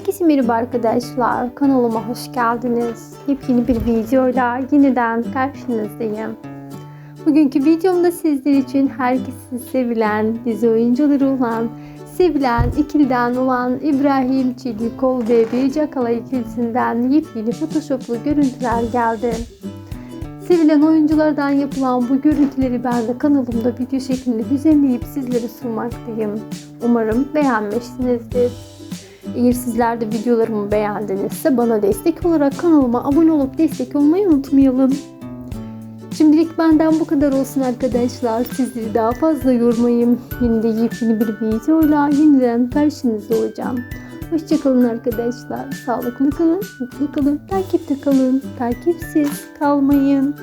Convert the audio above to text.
Herkese merhaba arkadaşlar. Kanalıma hoş geldiniz. Yepyeni bir videoyla yeniden karşınızdayım. Bugünkü videomda sizler için herkesin sevilen dizi oyuncuları olan, sevilen ikiliden olan İbrahim Çelikol ve Beyci Akala ikilisinden yepyeni photoshoplu görüntüler geldi. Sevilen oyunculardan yapılan bu görüntüleri ben de kanalımda video şeklinde düzenleyip sizlere sunmaktayım. Umarım beğenmişsinizdir. Eğer sizler de videolarımı beğendinizse bana destek olarak kanalıma abone olup destek olmayı unutmayalım. Şimdilik benden bu kadar olsun arkadaşlar. Sizleri daha fazla yormayayım. Yine de yepyeni bir videoyla yeniden karşınızda olacağım. Hoşçakalın arkadaşlar. Sağlıklı kalın, mutlu kalın, takipte kalın, takipsiz kalmayın.